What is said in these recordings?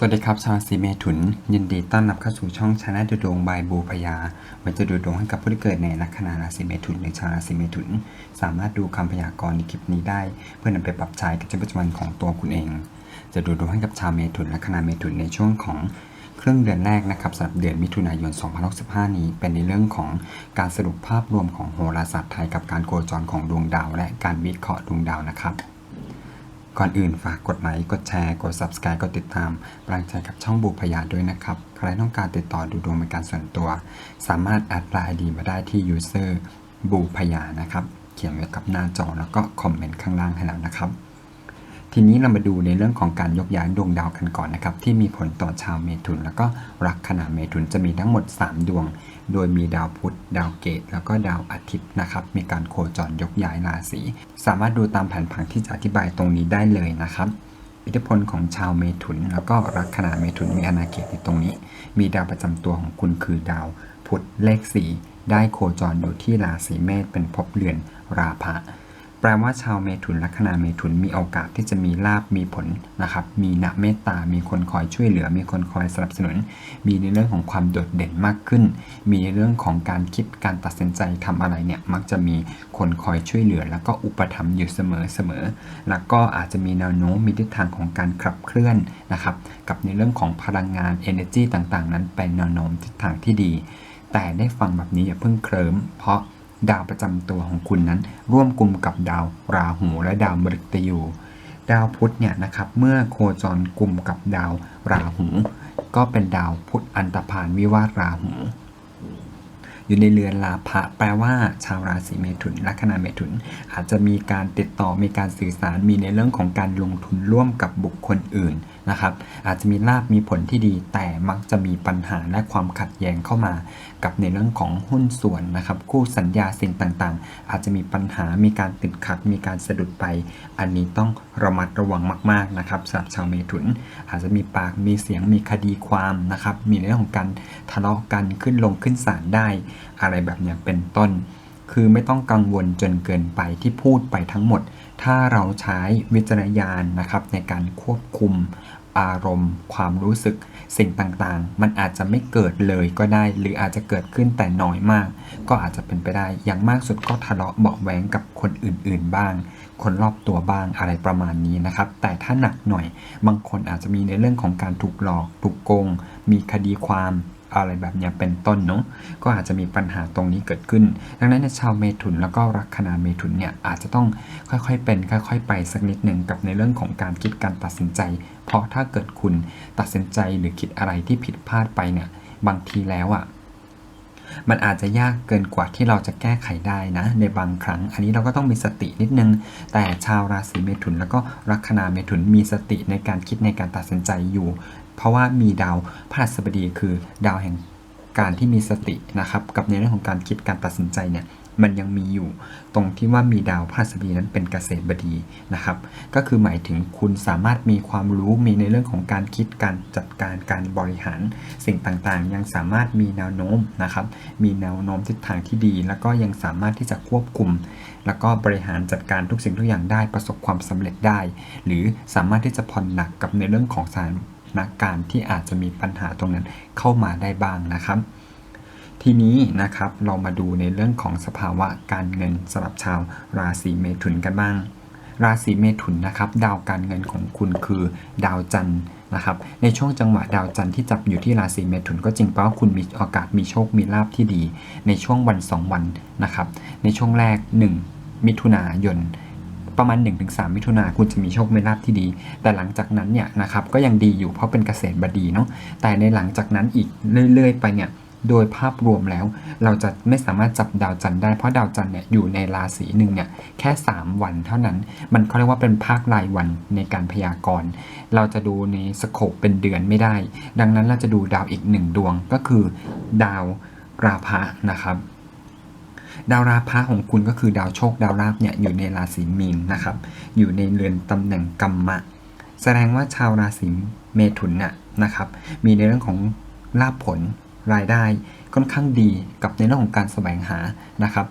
สวัสดีครับ ชาวราศีเมถุน ยินดีต้อนรับเข้าสู่ช่องชาแนลดูดวงบายบูพยาไว้จะดูดวงให้กับผู้ที่เกิดในลัคนาราศีเมถุนหรือชาวราศีเมถุน สามารถดูคำพยากรณ์ในคลิปนี้ได้ เพื่อนำไปปรับใช้กับชีวิตประจำวันของตัวคุณเอง จะดูดวงให้กับชาวเมถุนลัคนาเมถุนในช่วงของเครึ่องเดือนแรกนะครับสำหรับเดือนมิถุนายน 2065 นี้ เป็นในเรื่องของการสรุปภาพรวมของโหราศาสตร์ไทยกับการโคจรของดวงดาว และการวิเคราะห์ดวงดาวนะครับ ก่อนอื่นฝากกดไลค์กดแชร์ กด subscribe กดติดตามกำลังใจกับช่องบูพยาด้วยนะครับ ใครต้องการติดต่อดูดวงเป็นการส่วนตัว สามารถแอดไลน์ดีมาได้ที่ user บูพยานะครับ เขียนไว้กับหน้าจอแล้วก็คอมเมนต์ข้างล่างให้แล้วนะครับ ทีนี้เรามาดูในเรื่องของการยกย้ายดวงดาวกันก่อนนะครับ ที่มีผลต่อชาวเมถุน แล้วก็ลัคนาเมถุนจะมีทั้งหมด 3 ดวง โดยมีดาวพุธดาวเกต แล้วก็ดาวอาทิตย์นะครับ มีการโคจรยกย้ายราศี สามารถดูตามแผนผังที่จะอธิบายตรงนี้ได้เลยนะครับ อิทธิพลของชาวเมถุน แล้วก็ลัคนาเมถุนมีอาณาเขตอยู่ตรงนี้ มีดาวประจำตัวของคุณคือดาวพุธเลขสีได้โคจรอยู่ที่ราศีเมษเป็นภพเรือนราพะ แปลว่าชาวเมถุนลัคนาเมถุนมีโอกาสที่จะมีลาบมีผลนะครับ มีหนักเมตตา มีคนคอยช่วยเหลือ มีคนคอยสนับสนุน มีในเรื่องของความโดดเด่นมากขึ้น มีในเรื่องของการคิดการตัดสินใจทำอะไรเนี่ยมักจะมีคนคอยช่วยเหลือ แล้วก็อุปถัมภ์อยู่เสมอเสมอ แล้วก็อาจจะมีแนวโน้มมีทิศทางของการขับเคลื่อนนะครับ กับในเรื่องของพลังงาน energy ต่างๆ นั้นเป็นแนวโน้มทิศทางที่ดี แต่ได้ฟังแบบนี้อย่าเพิ่งเคลิ้มเพราะ ดาวประจำตัวของคุณนั้น ร่วมกลุ่มกับดาวราหูและดาวมฤตยูดาวพุธเนี่ยนะครับเมื่อโคจรกลุ่มกับดาวราหู ก็เป็นดาวพุธอันตพานวิวาทราหู อยู่ในเรือนลาภะแปลว่า ชาวราศีเมถุนลัคนาเมถุน อาจจะมีการติดต่อมีการสื่อสารมีในเรื่องของการลงทุนร่วมกับบุคคลอื่น นะครับ อาจจะมีลาบมีผลที่ดี แต่มักจะมีปัญหาและความขัดแย้งเข้ามา กับในเรื่องของหุ้นส่วนนะครับ คู่สัญญาสิ่งต่างๆ อาจจะมีปัญหามีการติดขัด มีการสะดุดไป อันนี้ต้องระมัดระวังมากๆนะครับสำหรับชาวเมถุน อาจจะมีปากมีเสียงมีคดีความนะครับ มีเรื่องของการทะเลาะกันขึ้นลงขึ้นศาลได้ อะไรแบบนี้เป็นต้น คือไม่ต้องกังวลจนเกินไปที่พูดไปทั้งหมดถ้าเราใช้วิจารณญาณนะครับในการควบคุม อารมณ์ ความรู้สึกสิ่งต่างๆ มันอาจจะไม่เกิดเลยก็ได้ หรืออาจจะเกิดขึ้นแต่น้อยมาก ก็อาจจะเป็นไปได้ อย่างมากสุดก็ทะเลาะเบาแหวงกับคนอื่นๆบ้าง คนรอบตัวบ้างอะไรประมาณนี้นะครับ แต่ถ้าหนักหน่อย บางคนอาจจะมีในเรื่องของการถูกหลอก ถูกโกง มีคดีความ อะไรแบบนี้เป็นต้นเนาะก็อาจจะมีปัญหาตรงนี้เกิดขึ้น ดังนั้นในชาวเมถุนแล้วก็ลัคนาเมถุนเนี่ยอาจจะต้องค่อยๆเป็น ค่อยๆไปสักนิดหนึ่งกับในเรื่องของการคิดการตัดสินใจ เพราะถ้าเกิดคุณตัดสินใจหรือคิดอะไรที่ผิดพลาดไปเนี่ยบางทีแล้วอะ่ะมันอาจจะยากเกินกว่าที่เราจะแก้ไขได้นะ ในบางครั้ง อันนี้เราก็ต้องมีสตินิดนึง แต่ชาวราศีเมถุนแล้วก็ลัคนาเมถุนมีสติในการคิดในการตัดสินใจอยู่ เพราะว่ามีดาวพฤหัสบดีคือดาวแห่งการที่มีสตินะครับ กับในเรื่องของการคิดการตัดสินใจเนี่ยมันยังมีอยู่ตรงที่ว่ามีดาวพฤหัสบดีนั้นเป็นเกษตรบดีนะครับ ก็คือหมายถึงคุณสามารถมีความรู้มีในเรื่องของการคิดการจัดการการบริหาร สิ่งต่างๆ ยังสามารถมีแนวโน้มนะครับ มีแนวโน้มทิศทางที่ดี แล้วก็ยังสามารถที่จะควบคุม แล้วก็บริหารจัดการทุกสิ่งทุกอย่างได้ประสบความสำเร็จได้ หรือสามารถที่จะผ่อนหนักกับในเรื่องของสถา นการที่อาจจะมีปัญหาตรงนั้นเข้ามาได้บ้างนะครับ ทีนี้นะครับเรามาดูในเรื่องของสภาวะการเงินสำหรับชาวราศีเมถุนกันบ้าง ราศีเมถุนนะครับดาวการเงินของคุณคือดาวจันทร์นะครับในช่วงจังหวะดาวจันทร์ที่จับอยู่ที่ราศีเมถุนก็จริงเพราะคุณมีโอกาสมีโชคมีลาภที่ดี ในช่วงวัน 2 วันนะครับในช่วงแรก 1 มิถุนายน ประมาณ 1-3 มิถุนาคุณจะมีโชคมีลาภที่ดี แต่หลังจากนั้นเนี่ยนะครับก็ยังดีอยู่เพราะเป็นเกษตรบดีเนาะแต่ในหลังจากนั้นอีกเรื่อยๆ ไปเนี่ยโดยภาพรวมแล้ว เราจะไม่สามารถจับดาวจันทร์ได้เพราะดาวจันทร์เนี่ยอยู่ในราศีหนึ่งเนี่ยแค่ 3 วันเท่านั้น มันเขาเรียกว่าเป็นภาครายวันในการพยากรณ์เราจะดูในสโคปเป็นเดือนไม่ได้ ดังนั้นเราจะดูดาวอีกหนึ่งดวงก็คือ ดาวราพะนะครับ ดาวราพะของคุณก็คือดาวโชคดาวราบเนี่ยอยู่ในราศีมีนนะครับ อยู่ในเรือนตำแหน่งกรรมะ แสดงว่าชาวราศีเมถุนน่ะนะครับ มีในเรื่องของลาภผลรายได้ค่อนข้างดีกับในเรื่องของการแสวงหานะครับ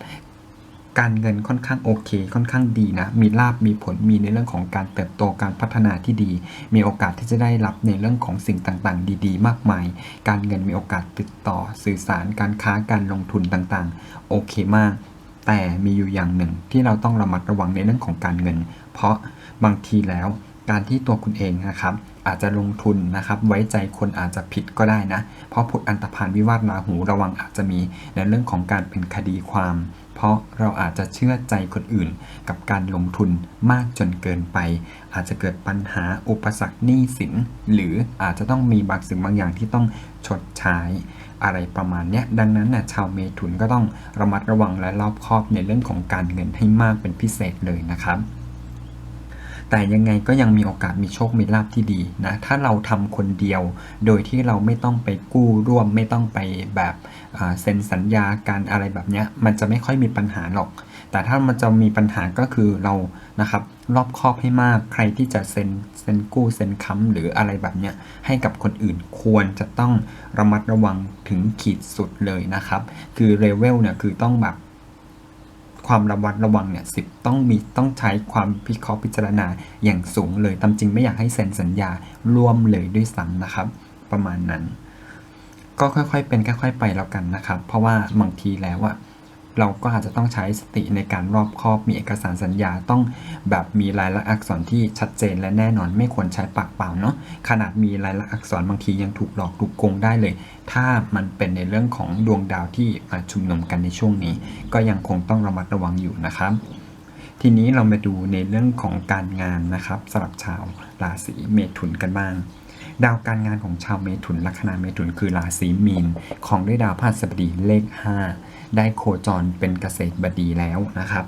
การเงินค่อนข้างโอเค ค่อนข้างดีนะ มีลาบมีผล มีในเรื่องของการเติบโต การพัฒนาที่ดี มีโอกาสที่จะได้รับในเรื่องของสิ่งต่างๆ ดี ๆ มากมาย การเงินมีโอกาสติดต่อ สื่อสาร การค้า การลงทุนต่างๆ โอเคมาก แต่มีอยู่อย่างหนึ่งที่เราต้องระมัดระวังในเรื่องของการเงิน เพราะบางทีแล้วการที่ตัวคุณเองนะครับ อาจจะลงทุนนะครับ ไว้ใจคนอาจจะผิดก็ได้นะ เพราะผุดอันตรพานวิวาทราหูระวังอาจจะมีในเรื่องของการเป็นคดีความ เพราะเราอาจจะเชื่อใจคนอื่น กับการลงทุนมากจนเกินไป อาจจะเกิดปัญหาอุปสรรคหนี้สิน หรืออาจจะต้องมีบางสิ่งบางอย่างที่ต้องชดใช้อะไรประมาณเนี้ยดังนั้นน่ะชาวเมถุนก็ต้องระมัดระวังและรอบคอบในเรื่องของการเงินให้มากเป็นพิเศษเลยนะครับ แต่ยังไงก็ยังมีโอกาสมีโชคมีลาภที่ดีนะ ถ้าเราทำคนเดียว โดยที่เราไม่ต้องไปกู้ร่วม ไม่ต้องไปแบบเซ็นสัญญาการอะไรแบบเนี้ยมันจะไม่ค่อยมีปัญหาหรอก แต่ถ้ามันจะมีปัญหาก็คือเรานะครับรอบคอบให้มากใครที่จะเซ็นเซ็นกู้เซ็นค้ำหรืออะไรแบบเนี้ยให้กับคนอื่นควรจะต้องระมัดระวังถึงขีดสุดเลยนะครับ คือเลเวลเนี่ยคือต้องแบบ ความระวัดระวังเนี่ยสิบต้องมีต้องใช้ความพิเคราะห์พิจารณาอย่างสูงเลยตามจริงไม่อยากให้เซ็นสัญญาร่วมเลยด้วยซ้ำนะครับ ประมาณนั้น ก็ค่อยๆเป็นค่อย ๆ ไปแล้วกันนะครับ เพราะว่าบางทีแล้วอะ เราก็อาจจะต้องใช้สติในการรอบคอบมีเอกสารสัญญาต้องแบบมีลายลักษณ์อักษรที่ชัดเจนและแน่นอนไม่ควรใช้ปากเปล่าเนาะขนาดมีลายลักษณ์อักษรบางทียังถูกหลอกถูกโกงได้เลย ถ้ามันเป็นในเรื่องของดวงดาวที่มาชุมนุมกันในช่วงนี้ ก็ยังคงต้องระมัดระวังอยู่นะครับทีนี้เรามาดูในเรื่องของการงานนะครับสำหรับชาวราศีเมถุนกันบ้าง ดาวการงานของชาวเมถุนลัคนาเมถุนคือราศีมีน ของด้วยดาวพฤหัสบดีเลข 5 ได้โคจรเป็นเกษตรบดีแล้วนะครับ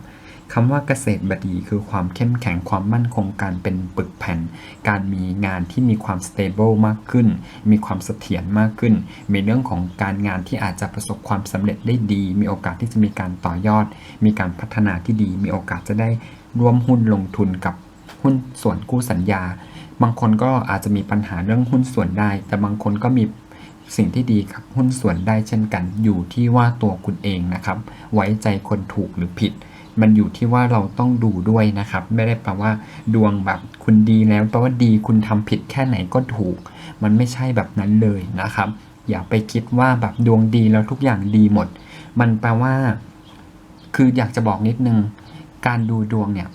คำว่าเกษตรบดีคือความเข้มแข็งความมั่นคงการเป็นปึกแผ่น การมีงานที่มีความสเตเบิลมากขึ้น มีความเสถียรมากขึ้น มีเรื่องของการงานที่อาจจะประสบความสำเร็จได้ดี มีโอกาสที่จะมีการต่อยอด มีการพัฒนาที่ดี มีโอกาสจะได้ร่วมหุ้นลงทุนกับหุ้นส่วนกู้สัญญา บางคนก็อาจจะมีปัญหาเรื่องหุ้นส่วนได้ แต่บางคนก็มี สิ่งที่ดีกับหุ้นส่วนได้เช่นกัน อยู่ที่ว่าตัวคุณเองนะครับ ไว้ใจคนถูกหรือผิด มันอยู่ที่ว่าเราต้องดูด้วยนะครับ ไม่ได้แปลว่า ดวงแบบคุณดีแล้วแปลว่าดีคุณทำผิดแค่ไหนก็ถูก มันไม่ใช่แบบนั้นเลยนะครับ อย่าไปคิดว่าแบบดวงดีแล้วทุกอย่างดีหมด มันแปลว่า คืออยากจะบอกนิดนึง การดูดวงเนี่ย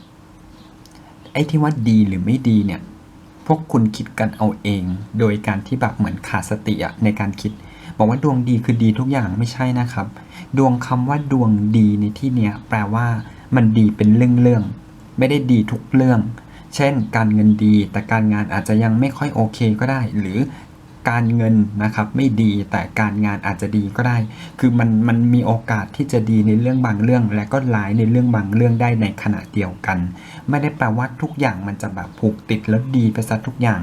ไอ้ที่ว่าดีหรือไม่ดีเนี่ย พวกคุณคิดกันเอาเอง โดยการที่แบบเหมือนขาดสติอะในการคิด บอกว่าดวงดีคือดีทุกอย่างไม่ใช่นะครับ ดวงคำว่าดวงดีในที่เนี้ยแปลว่ามันดีเป็นเรื่องๆไม่ได้ดีทุกเรื่อง เช่น การเงินดี แต่การงานอาจจะยังไม่ค่อยโอเคก็ได้ หรือ การเงินนะครับไม่ดีแต่การงานอาจจะดีก็ได้ คือมันมันมีโอกาสที่จะดีในเรื่องบางเรื่อง และก็ร้ายในเรื่องบางเรื่องได้ในขณะเดียวกัน ไม่ได้แปลว่าทุกอย่างมันจะแบบผูกติดแล้วดีไปซะทุกอย่าง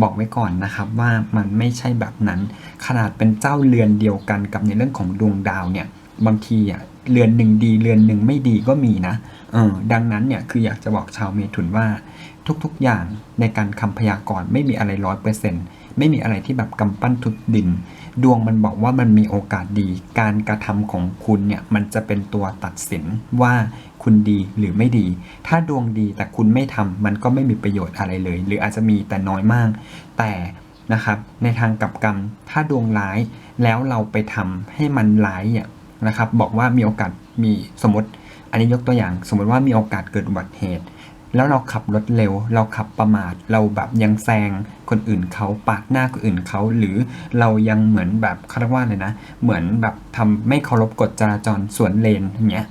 บอกไว้ก่อนนะครับว่ามันไม่ใช่แบบนั้น ขนาดเป็นเจ้าเรือนเดียวกันกับในเรื่องของดวงดาวเนี่ยบางทีอะเรือนหนึ่งดีเรือนหนึ่งไม่ดีก็มีนะเออดังนั้นเนี่ยคืออยากจะบอกชาวเมถุนว่าทุกๆอย่างในการคำพยากรณ์ไม่มีอะไรร้อยเปอร์เซ็นต์ ไม่มีอะไรที่แบบกำปั้นทุบดิน ดวงมันบอกว่ามันมีโอกาสดี การกระทำของคุณเนี่ยมันจะเป็นตัวตัดสินว่าคุณดีหรือไม่ดี ถ้าดวงดีแต่คุณไม่ทำมันก็ไม่มีประโยชน์อะไรเลย หรืออาจจะมีแต่น้อยมาก แต่นะครับในทางกลับกันถ้าดวงร้ายแล้วเราไปทำให้มันร้ายอะนะครับ บอกว่ามีโอกาสมีสมมติ อันนี้ยกตัวอย่าง สมมติว่ามีโอกาสเกิดอุบัติเหตุ แล้วเราขับรถเร็ว เราขับประมาท เราแบบยังแซงคนอื่นเขาปาดหน้าคนอื่นเขาหรือเรายังเหมือนแบบเขารว่าเลยนะ เหมือนแบบทำไม่เคารพกฎจราจรสวนเลนอย่างเงี้ย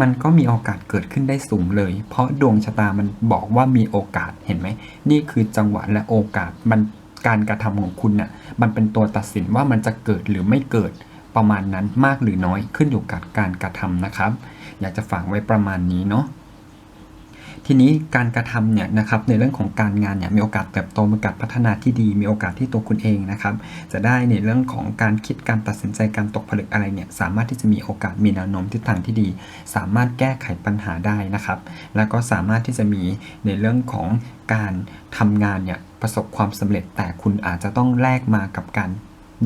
มันก็มีโอกาสเกิดขึ้นได้สูงเลย เพราะดวงชะตามันบอกว่ามีโอกาสเห็นไหม นี่คือจังหวะและโอกาสมันการกระทำของคุณน่ะมันเป็นตัวตัดสินว่ามันจะเกิดหรือไม่เกิดประมาณนั้นมากหรือน้อยขึ้นอยู่กับการกระทำนะครับ อยากจะฝากไว้ประมาณนี้เนาะ ทีนี้การกระทำเนี่ยนะครับในเรื่องของการงานเนี่ยมีโอกาสเติบโตมีโอกาสพัฒนาที่ดี มีโอกาสที่ตัวคุณเองนะครับจะได้ในเรื่องของการคิดการตัดสินใจการตกผลึกอะไรเนี่ยสามารถที่จะมีโอกาสมีแนวโน้มทิศทางที่ดี สามารถแก้ไขปัญหาได้นะครับแล้วก็สามารถที่จะมีในเรื่องของการทำงานเนี่ยประสบความสำเร็จ แต่คุณอาจจะต้องแลกมากับการ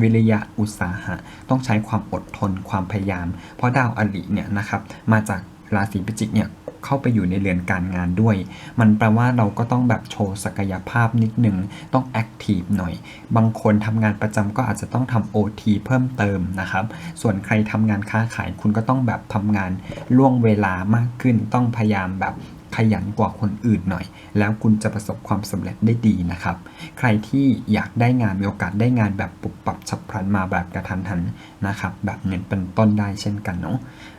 วิริยะอุตสาหะ ต้องใช้ความอดทนความพยายาม เพราะดาวอลิเนี่ยนะครับมาจาก ราศีพิจิกเนี่ยเข้าไปอยู่ในเรือนการงานด้วย มันแปลว่าเราก็ต้องแบบโชว์ศักยภาพนิดนึง ต้องแอคทีฟหน่อย บางคนทำงานประจำก็อาจจะต้องทำ OT เพิ่มเติมนะครับ ส่วนใครทำงานค้าขายคุณก็ต้องแบบทำงานล่วงเวลามากขึ้น ต้องพยายามแบบขยันกว่าคนอื่นหน่อย แล้วคุณจะประสบความสำเร็จได้ดีนะครับ ใครที่อยากได้งานมีโอกาสได้งานแบบปุบปับฉับพลันมาแบบกระทันหันนะครับ แบบนี้เป็นต้นได้เช่นกันเนาะ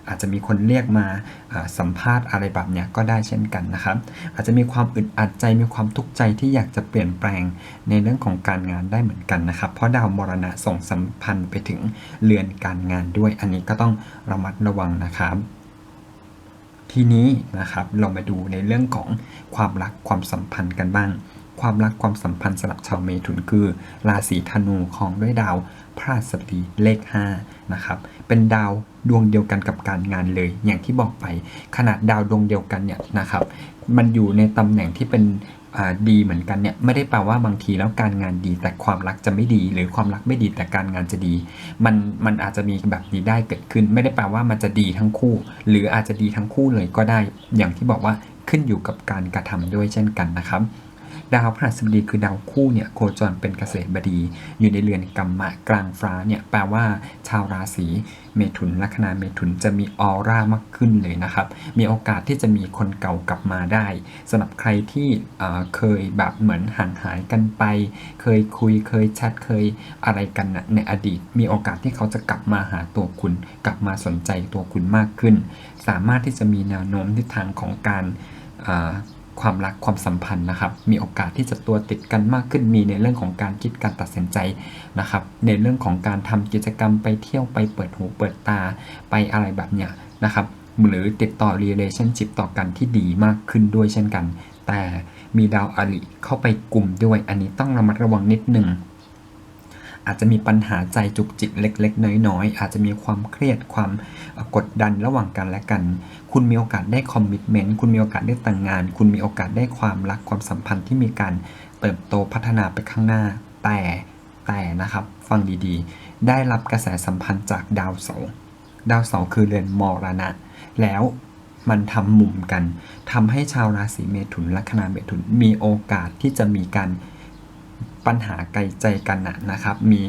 อาจจะมีคนเรียกมาอ่าสัมภาษณ์อะไรแบบเนี้ยก็ได้เช่นกันนะครับอาจจะมีความอึดอัดใจมีความทุกข์ใจที่อยากจะเปลี่ยนแปลงในเรื่องของการงานได้เหมือนกันนะครับ เพราะดาวมรณะส่งสัมพันธ์ไปถึงเรือนการงานด้วย อันนี้ก็ต้องระมัดระวังนะครับทีนี้นะครับเรามาดูในเรื่องของความรักความสัมพันธ์กันบ้าง ความรักความสัมพันธ์สำหรับชาวเมถุนคือ ราศีธนูของด้วยดาวพระราชบดีเลข5นะครับเป็นดาวดวงเดียวกันกับการงานเลย อย่างที่บอกไปขนาดดาวดวงเดียวกันเนี่ยนะครับมันอยู่ในตำแหน่งที่เป็นดีเหมือนกันเนี่ยไม่ได้แปลว่าบางทีแล้วการงานดี แต่ความรักจะไม่ดี หรือความรักไม่ดีแต่การงานจะดี มันมันอาจจะมีแบบนี้ได้เกิดขึ้น ไม่ได้แปลว่ามันจะดีทั้งคู่ หรืออาจจะดีทั้งคู่เลยก็ได้ อย่างที่บอกว่าขึ้นอยู่กับการกระทำด้วยเช่นกันนะครับ ดาวพฤหัสบดีคือดาวคู่เนี่ยโคจรเป็นเกษตรบดี อยู่ในเรือนกรรมะกลางฟ้าเนี่ยแปลว่าชาวราศีเมถุนลัคนาเมถุนจะมีออร่ามากขึ้นเลยนะครับ มีโอกาสที่จะมีคนเก่ากลับมาได้สำหรับใครที่เเคยแบบเหมือนห่างหายกันไป เคยคุยเคยแชทเคยอะไรกันนะในอดีต มีโอกาสที่เขาจะกลับมาหาตัวคุณ กลับมาสนใจตัวคุณมากขึ้น สามารถที่จะมีแนวโน้มทิศทางของการ ความรักความสัมพันธ์นะครับ มีโอกาสที่จะตัวติดกันมากขึ้นมีในเรื่องของการคิดการตัดสินใจนะครับ ในเรื่องของการทำกิจกรรมไปเที่ยวไปเปิดหูเปิดตาไปอะไรแบบเนี้ยนะครับหรือติดต่อ relationship ต่อกันที่ดีมากขึ้นด้วยเช่นกัน แต่มีดาวอริเข้าไปกลุ่มด้วย อันนี้ต้องระมัดระวังนิดหนึ่ง อาจจะมีปัญหาใจจุกจิกเล็ก ๆ น้อยๆ อาจจะมีความเครียดความกดดันระหว่างกันและกัน คุณมีโอกาสได้คอมมิชเมนต์คุณมีโอกาสได้แต่งงาน คุณมีโอกาสได้ความรักความสัมพันธ์ที่มีการเติบโตพัฒนาไปข้างหน้า แต่แต่นะครับฟังดีๆ ได้รับกระแสสัมพันธ์จากดาวเสาร์ดาวเสาร์คือเรือนมรณะ แล้วมันทำมุมกันทำให้ชาวราศีเมถุนลัคนาเมถุนมีโอกาสที่จะมีการ ปัญหาไกลใจกันนะครับ มี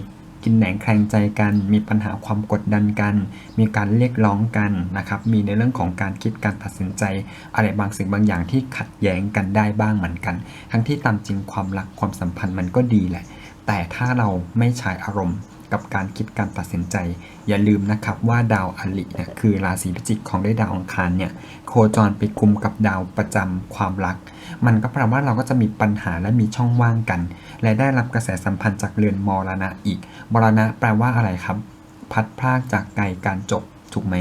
กินแหนงแคลงใจกัน มีปัญหาความกดดันกัน มีการเรียกร้องกันนะครับ มีในเรื่องของการคิดการตัดสินใจ อะไรบางสิ่งบางอย่างที่ขัดแย้งกันได้บ้างเหมือนกัน ทั้งที่ตามจริงความรักความสัมพันธ์มันก็ดีแหละ แต่ถ้าเราไม่ใช้อารมณ์ กับการคิดการตัดสินใจ อย่าลืมนะครับว่าดาวอลิเนี่ยคือราศีพิจิกของด้วยดาวอังคารเนี่ยโคจรไปกุมกับดาวประจำความรัก มันก็แปลว่าเราก็จะมีปัญหาและมีช่องว่างกัน และได้รับกระแสสัมพันธ์จากเรือนมรณะอีกมรณะแปลว่าอะไรครับ พัดพรากจากไกลการจบถูกไหม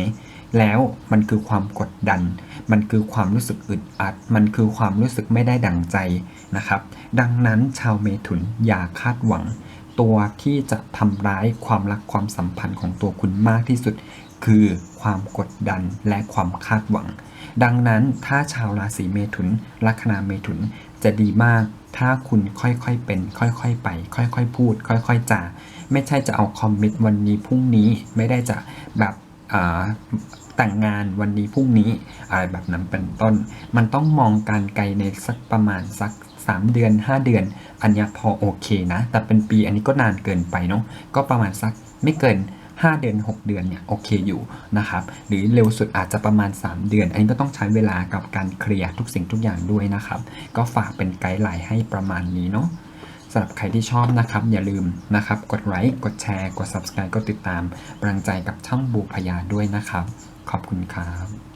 แล้วมันคือความกดดัน มันคือความรู้สึกอึดอัด มันคือความรู้สึกไม่ได้ดังใจนะครับ ดังนั้นชาวเมถุนอย่าคาดหวัง ตัวที่จะทำร้ายความรักความสัมพันธ์ของตัวคุณมากที่สุด คือความกดดันและความคาดหวัง ดังนั้นถ้าชาวราศีเมถุน ลัคนาเมถุนจะดีมาก ถ้าคุณค่อยๆเป็น ค่อยๆไป ค่อยๆพูด ค่อยๆจาไม่ใช่จะเอาคอมมิตวันนี้พรุ่งนี้ไม่ได้จะแบบแต่งงานวันนี้พรุ่งนี้อะไรแบบนั้นเป็นต้น มันต้องมองการไกลในสักประมาณสัก 3 เดือน 5 เดือน อันนี้พอโอเคนะ แต่เป็นปีอันนี้ก็นานเกินไปเนาะก็ประมาณสักไม่เกิน 5 เดือน 6 เดือนเนี่ยโอเคอยู่นะครับหรือเร็วสุดอาจจะประมาณ 3 เดือน อันนี้ก็ต้องใช้เวลากับการเคลียร์ทุกสิ่งทุกอย่างด้วยนะครับ ก็ฝากเป็นไกด์ไลน์ให้ประมาณนี้เนาะสำหรับใครที่ชอบนะครับ อย่าลืมนะครับ กดไลค์กดแชร์กด subscribe กดติดตามกำลังใจกับช่องบูพยาด้วยนะครับ ขอบคุณครับ